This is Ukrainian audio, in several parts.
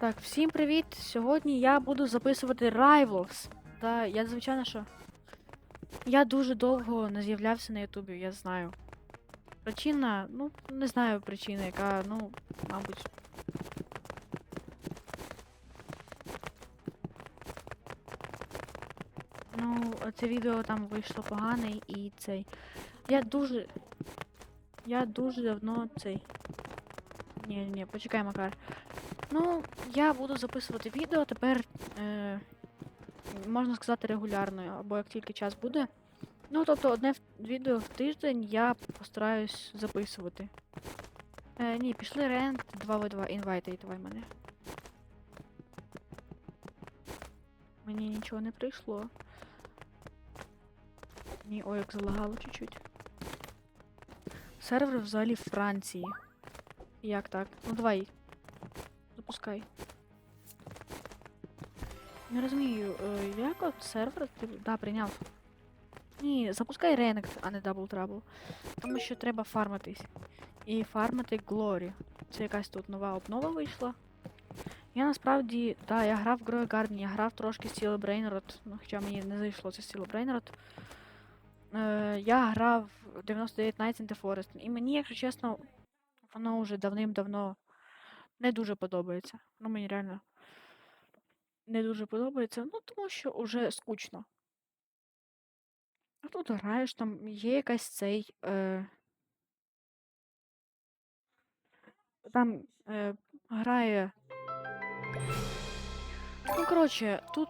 Так, всім привіт! Сьогодні я буду записувати Rivals. Та я звичайно що. Я дуже довго не з'являвся на Ютубі, я знаю. Причина, ну, не знаю причини, яка, ну, мабуть. Ну, це відео там вийшло погане і цей. Я дуже. Я дуже давно цей. Ні, ні, почекай, Макар. Ну, я буду записувати відео тепер, е, можна сказати, регулярно, або як тільки час буде. Ну, тобто, одне відео в тиждень я постараюсь записувати. Е, ні, пішли рент 2v2, інвайти, давай мене. Мені нічого не прийшло. Ні, ой, як залагало чуть-чуть. Сервер взагалі в Франції. Як так? Ну давай. Запускай. Не розумію, е, як от сервер ти. Да, прийняв. Ні, запускай Renekton, а не Double Trouble. Тому що треба фармитись. І фармити Glory. Це якась тут нова обнова вийшла. Я насправді, да, я грав в Grey Garden, я грав трошки Steel Brainrod, ну хоча мені не зайшло це Steel. Е, я грав 99 Nights in the Forest, і мені, якщо чесно, воно вже давним-давно не дуже подобається. Ну, мені реально не дуже подобається. Ну, тому що вже скучно. А тут граєш, там є якась цей. Е... Там е... грає. Ну, коротше, тут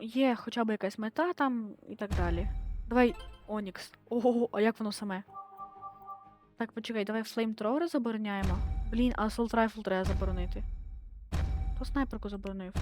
є хоча б якась мета там і так далі. Давай Онікс. Ого, а як воно саме? Так, почекай, давай флеймтровери забороняємо. Блін, а Assault Rifle треба заборонити. То снайперку заборонив.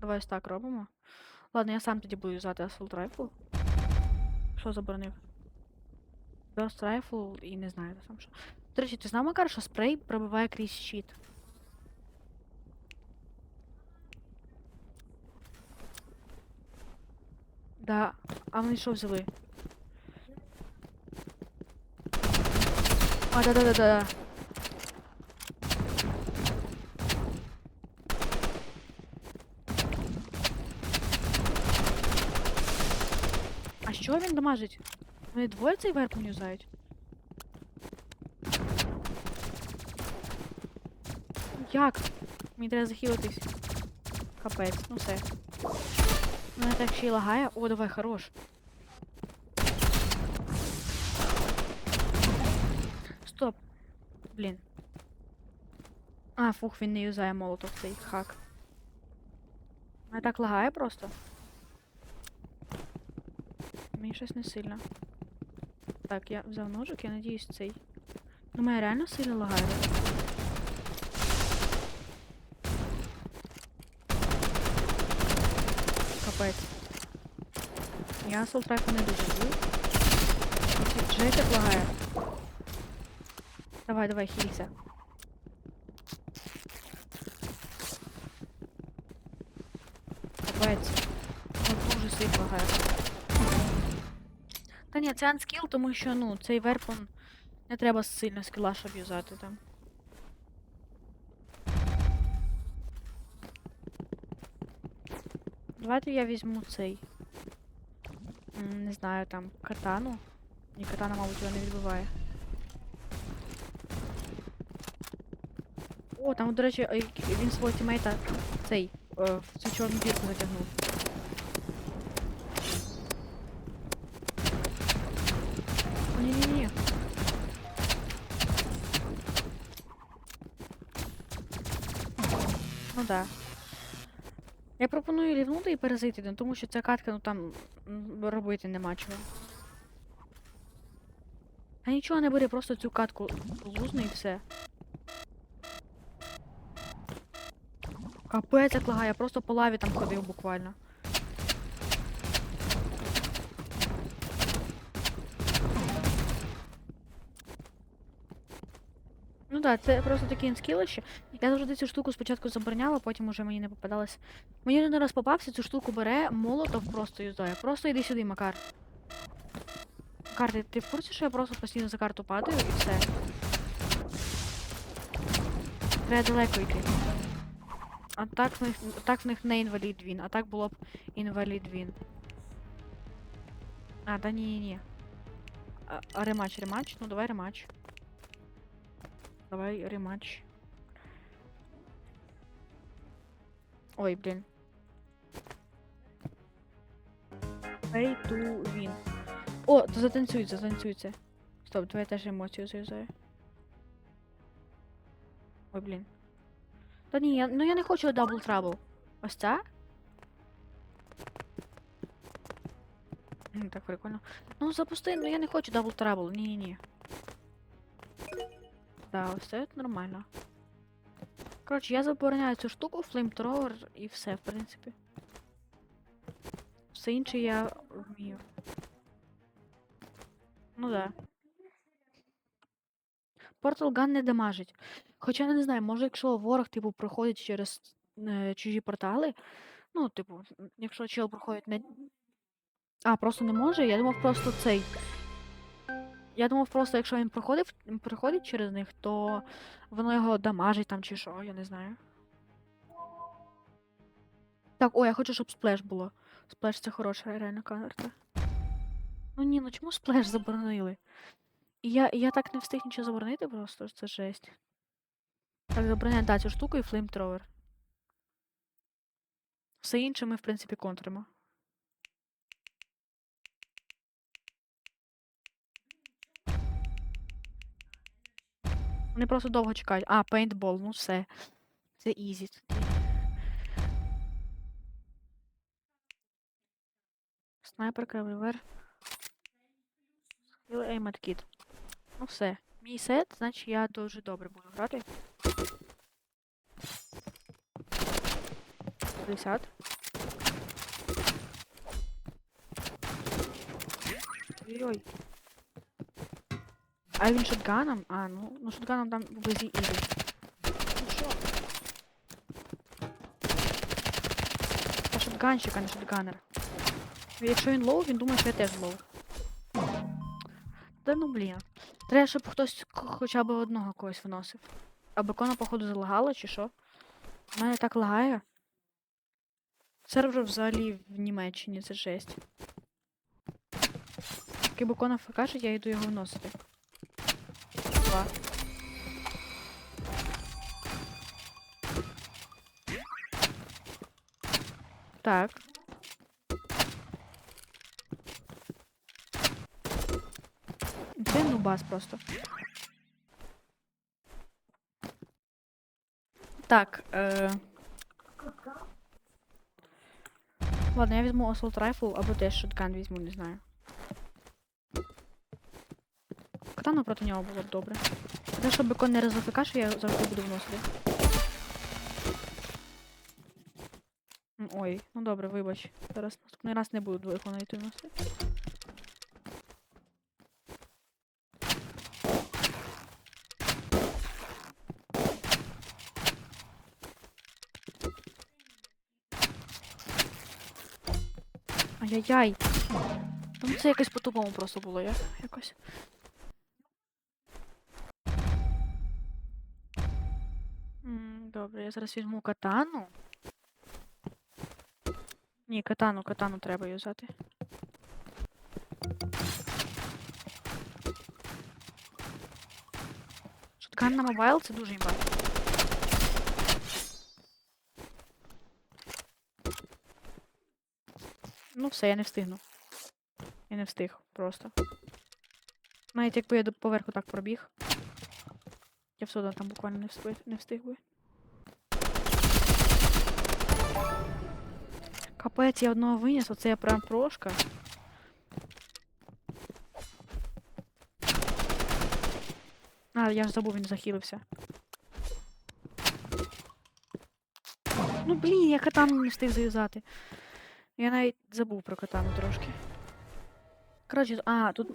Давай ось так робимо. Ладно, я сам тоді буду юзати Assault Rifle. Що заборонив? Burst Rifle і не знаю сам що. До речі, ти знав, Макар, що спрей пробиває крізь щит? Да. А вони що взяли? А, да-да-да-да. А що він дамажить? Вони двоє цей верпом юзають? Як? Мені треба захилитись. Капець, ну все. Мене так ще й лагає. О, давай, хорош. Стоп. Блін. А, фух, він не юзає молотов цей хак. Мене так лагає просто. Мені щось не сильно. Так, я взяв ножик, я надіюсь цей. Ну, мене реально сильно лагає. Капець. Я солтрайфа не дуже люблю. Вже лагає. Давай, давай, хілься. Капець. Ну, дуже сильно лагає. Та ні, це анскіл, тому що, ну, цей верпон не треба сильно скіла, щоб юзати там. Давайте я візьму цей. Не знаю, там, катану. Ні, катана, мабуть, його не відбиває. О, там, до речі, е, він свого тімейта цей е, в цю чорну дірку затягнув. Ні-ні-ні. Ну да. Я пропоную лівнути і перезайти, ну, тому що ця катка, ну там робити нема чого. А нічого не бери, просто цю катку лузну і все. Капець як лагає, я просто по лаві там ходив буквально. Да, це просто таке інскілище. Я завжди цю штуку спочатку забороняла, потім уже мені не попадалось. Мені один раз попався, цю штуку бере, молотов просто юзає. Просто йди сюди, Макар. Макар, ти, ти в курсі, що я просто постійно за карту падаю і все. Треба далеко йти. А так в них, так в них не інвалід він, а так було б інвалід він. А, да ні, ні, ні. А, а рематч, рематч? Ну давай рематч. Давай рематч. Ой, блін. Pay to win. О, затанцюється, затанцюється. Стоп, давай теж емоцію зав'язаю. Ой, блін. Та ні, я, ну я не хочу Double Trouble. Ось ця? Так прикольно. Ну запусти, ну я не хочу Double Trouble. Ні-ні-ні. Да, це нормально. Коротше, я забороняю цю штуку, флеймтровер і все, в принципі. Все інше я вмію. Ну да. Портал Ган не дамажить. Хоча я не знаю, може, якщо ворог, типу, проходить через е, чужі портали. Ну, типу, якщо чел проходить не. А, просто не може? Я думав просто цей. Я думав просто, якщо він проходив, проходить через них, то воно його дамажить там чи що, я не знаю. Так, о, я хочу, щоб сплеш було. Сплеш це хороша реальна карта. Ну ні, ну чому сплеш заборонили? Я, я так не встиг нічого заборонити, просто це жесть. Так, забороняємо да, цю штуку і флеймтровер. Все інше ми, в принципі, контримо. Вони просто довго чекають. А, пейнтбол, ну все. Це ізі. тоді. Снайперка, револьвер. Skill aim. Ну все. Мій сет, значить я дуже добре буду грати. 50. Ой-ой. А він шотганом? А, ну, ну шотганом там вблизі ізі. Ну що? Це шотганщик, а не шотганер. Якщо він лоу, він думає, що я теж лоу. Та ну блін. Треба, щоб хтось хоча б одного когось виносив. А бекона, походу, залагало, чи що? У мене так лагає. Сервер взагалі в Німеччині, це жесть. Поки бекона я йду його виносити. Два. Так. Це нубас просто. Так, е... Ладно, я візьму Assault Rifle або теж шоткан візьму, не знаю. Катана проти нього було б добре. Те, щоб бекон не розафікаш, я завжди буду вносити. Ой, ну добре, вибач. Зараз наступний раз не буду двоєхона йти вносити. Ай-яй-яй. Ну це якось по-тупому просто було, я якось. Добре, я зараз візьму катану. Ні, катану, катану треба юзати. Шоткан на мобайл це дуже імба. Ну все, я не встигну. Я не встиг просто. Навіть якби я до поверху так пробіг. Я все одно там буквально не встиг, не встиг би. Капець, я одного виніс, оце я прям прошка. А, я ж забув, він захилився. Ну блін, я катану не встиг зав'язати. Я навіть забув про катану трошки. Коротше, а, тут.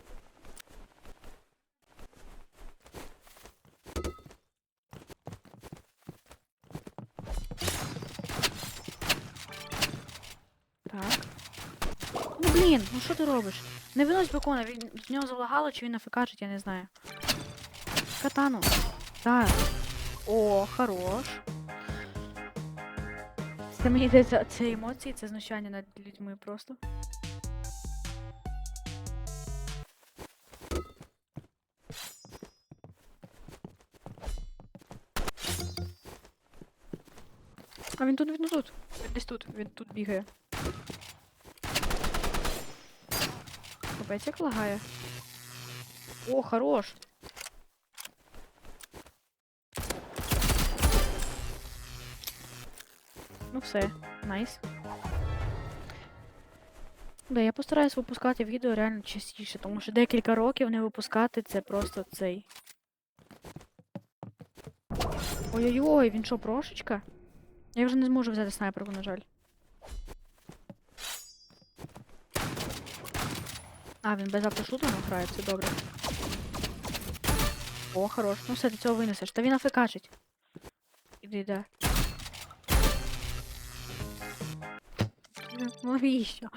Так. Ну блін, ну що ти робиш? Не винось бекона, він з нього залагало, чи він нафікачить, я не знаю. Катану. Так. О, хорош. Це мені здається, це емоції, це знущання над людьми просто. А він тут, він тут. Він десь тут, він тут бігає. Капець як лагає. О, хорош. Ну все, найс. Да, я постараюсь випускати відео реально частіше, тому що декілька років не випускати це просто цей. Ой-ой-ой, він що, прошечка? Я вже не зможу взяти снайперку, на жаль. А, він без автошутингу грає, це добре. О, хорош. Ну все, ти цього винесеш. Та він афекачить. Іди, да. Ну, Навіщо?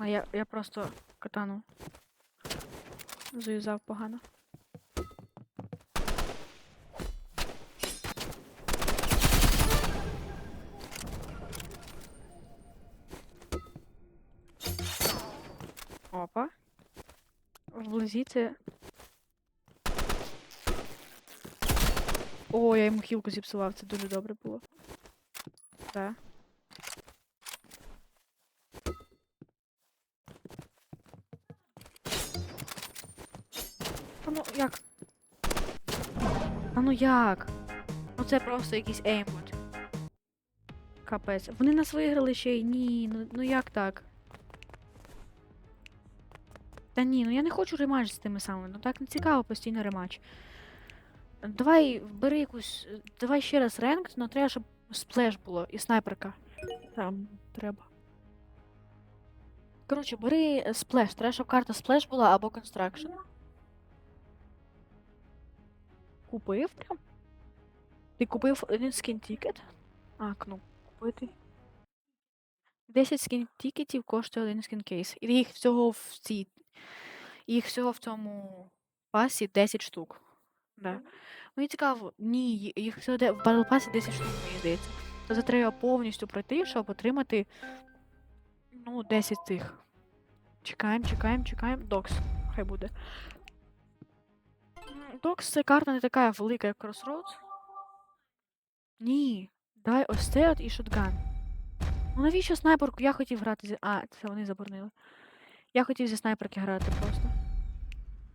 А я, я просто катану. Зав'язав погано. Вблизі. О, я йому хілку зіпсував, це дуже добре було. Так. А ну як? А ну як? Ну це просто якийсь еймбот. Капець. Вони нас виграли ще й ні. Ну, ну як так? Та ні, ну я не хочу рематч з тими самими. Ну так не цікаво постійно рематч. Давай бери якусь. Давай ще раз ренк, але треба, щоб сплеш було і снайперка. Там треба. Коротше, бери е, сплеш. Треба, щоб карта сплеш була або констракшн. Купив прям? Ти купив один скін тікет? А, ну, купити. 10 скін тікетів коштує один скін кейс. І їх всього в цій. Їх всього в цьому пасі 10 штук. Да. Мені цікаво, ні, їх всього в Battle Pass 10 штук, мені здається. То це треба повністю пройти, щоб отримати. Ну, 10 тих. Чекаємо, чекаємо, чекаємо. Докс. Хай буде. Докс це карта не така велика, як Crossroads. Ні. Давай ось це от і шотган. Ну навіщо снайперку? Я хотів грати. А, це вони заборонили. Я хотів зі снайперки грати просто.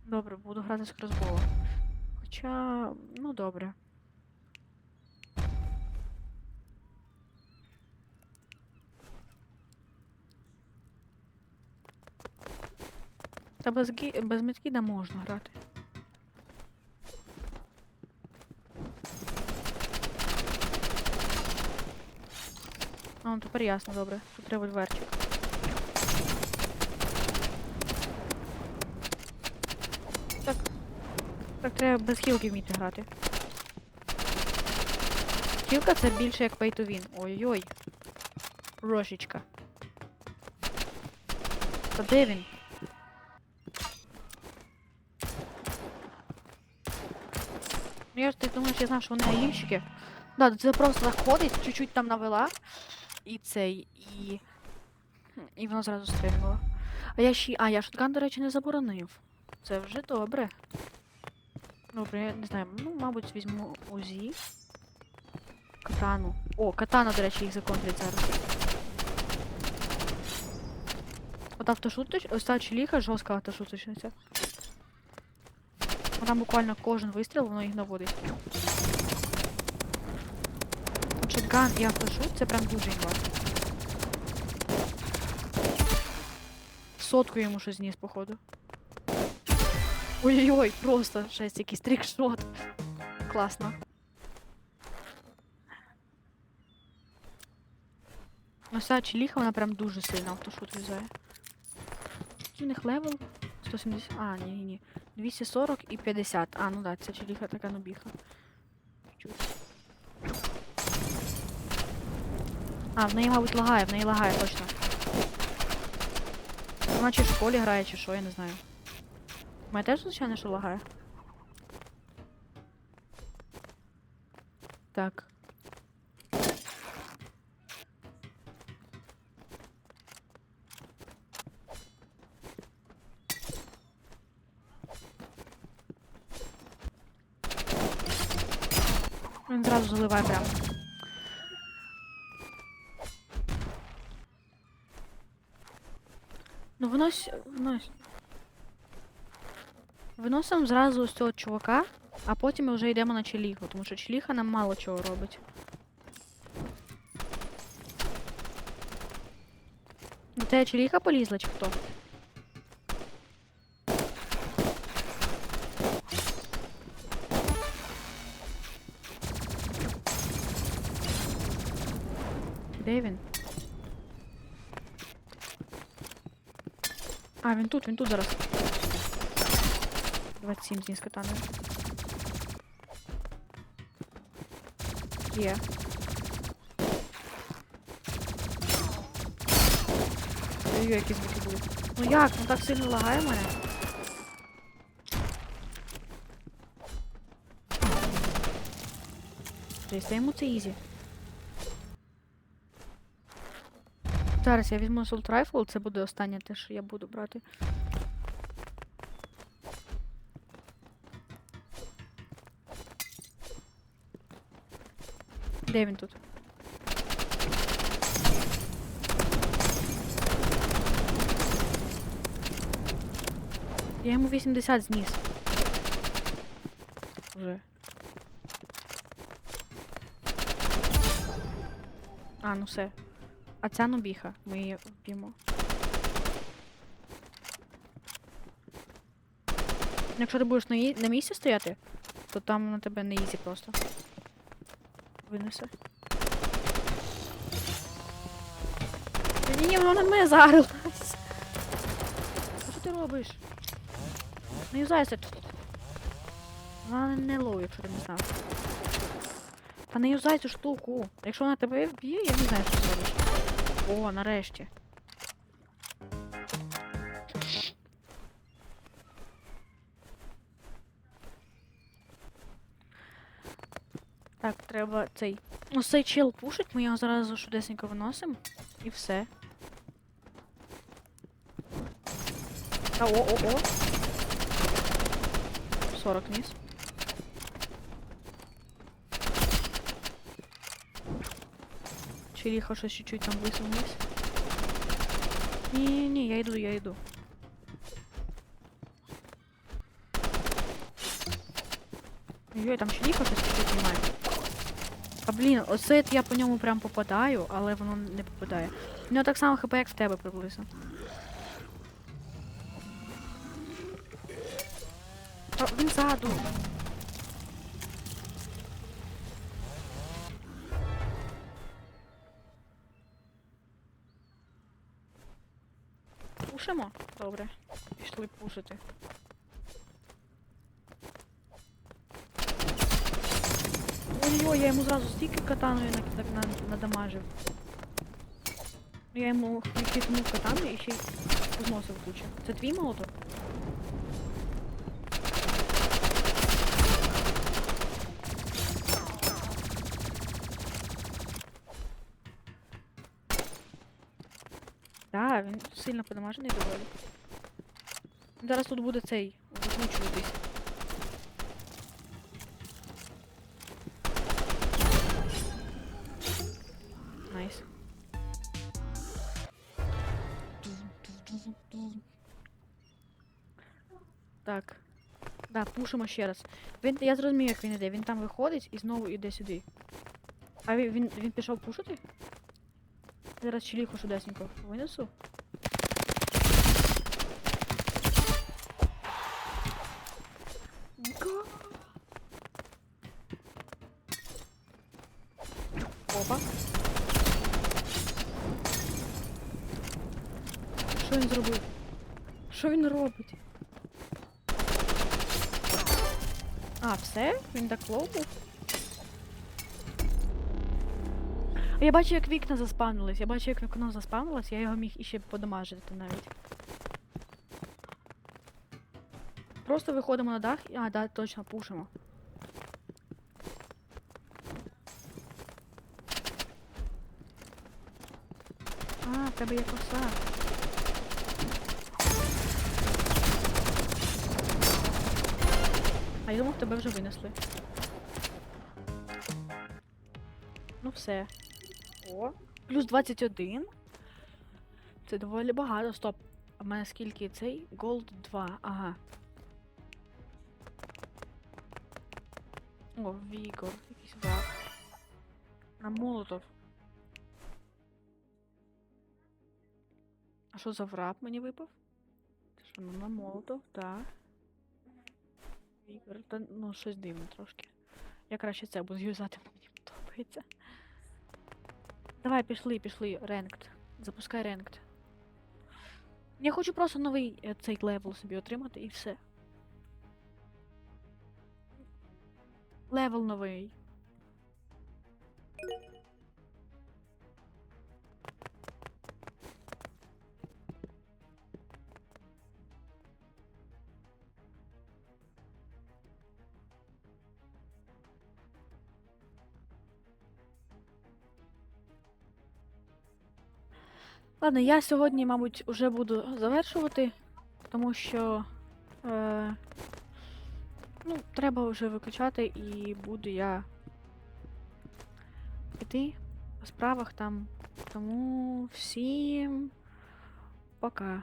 Добре, буду грати з кросбола. Хоча, ну добре. Та без, гі... без медкіда можна грати. А, ну тепер ясно, добре. Тут треба дверчик. Так. Так треба без хілки вміти грати. Хілка це більше як win. Ой-ой. Рошечка. Та де він? Ну я ж ти думаєш, я знав, що вони аїмщики? Да, це просто заходить, чуть-чуть там навела. І цей, і. І воно зразу стрільнуло. А я ще. А, я шотган, до речі, не заборонив. Це вже добре. Добре, я не знаю. Ну, мабуть, візьму УЗІ. Катану. О, катана, до речі, їх законтрить зараз. От автошуточ, ось та чиліха жорстка автошуточниця. Вона буквально кожен вистріл, воно їх наводить. Шотган і автошут це прям дуже імба. Сотку йому щось зніс, походу. Ой-ой-ой, просто жесть, якийсь трикшот. Класно. Ну, ця чиліха, вона прям дуже сильно автошут в'язає. В них левел? 170. А, ні, ні, ні. 240 і 50. А, ну да, ця чиліха така нубіха. А, в неї, мабуть, лагає, в неї лагає точно. Вона чи в школі грає, чи що, я не знаю. Мене теж, звичайно, що лагає. Так. Він зразу заливає прямо. Ну винось. винось. Виносимо зразу ось цього чувака, а потім ми вже йдемо на челіху, тому що челіха нам мало чого робить. До тебе челіха полізла чи хто? Де він? А, він тут, він тут зараз. 27 зніс катаною. Є. Ой, які звуки були. Ну як? Ну так сильно лагає мене. Десь йому це ізі. Зараз я візьму Assault Rifle, це буде останнє те, що я буду брати. Де він тут? Я йому 80 зніс. Уже. А, ну все. А ця нубіха, ми її вб'ємо. Якщо ти будеш на, на місці стояти, то там на тебе не ізі просто. Винесе. Ні, воно на мене зарилась. Що ти робиш? Не юзайся. Вона не лов, якщо ти не знав. Та не юзай цю штуку. Якщо вона тебе вб'є, я не знаю, що зробиш. О, нарешті. Треба цей. Ось цей чел пушить, ми його зараз швидесенько виносимо. І все. Та о-о-о. 40 низ. Челиха щось чуть-чуть там висунулась. Ні-ні-ні, я йду, я йду. Ой, там челіха щось чуть-чуть знімає. А блін, оце я по ньому прям попадаю, але воно не попадає. У нього так само хп, як в тебе приблизно. Та він ззаду. Пушимо? Добре. Пішли пушити. Я йому зразу стільки катаною так на, надамажив. Я йому відкинув катану і ще й зносив кучу. Це твій молоток? Так, він сильно подамажений доволі. Зараз тут буде цей викручуватись. Найс. Так. Да, пушимо ще раз. Він, я зрозумів, як він іде. Він там виходить і знову іде сюди. А він, він, він пішов пушити? Зараз чиліху шудесенько винесу. Що він зробив? Що він робить? А, все? Він так лоу? А Я бачу, як вікна заспавнились. Я бачу, як вікно заспавнилось, я його міг іще подамажити навіть. Просто виходимо на дах і. А, да, точно, пушимо. А, в тебе є коса. Я думав, тебе вже винесли. Ну все. О. Плюс 21. Це доволі багато. Стоп. А в мене скільки цей? Голд 2. Ага. О, Вігор, якийсь враг. На молотов. А що за враг мені випав? Це що, ну на молотов, так. Вігор, та ну щось дивно трошки. Я краще це буду юзати, мені подобається. Давай, пішли, пішли, ренкт. Запускай ренкт. Я хочу просто новий е, цей левел собі отримати і все. Левел новий. Ладно, я сьогодні, мабуть, вже буду завершувати, тому що е, ну, треба вже виключати і буду я йти по справах там. Тому всім пока.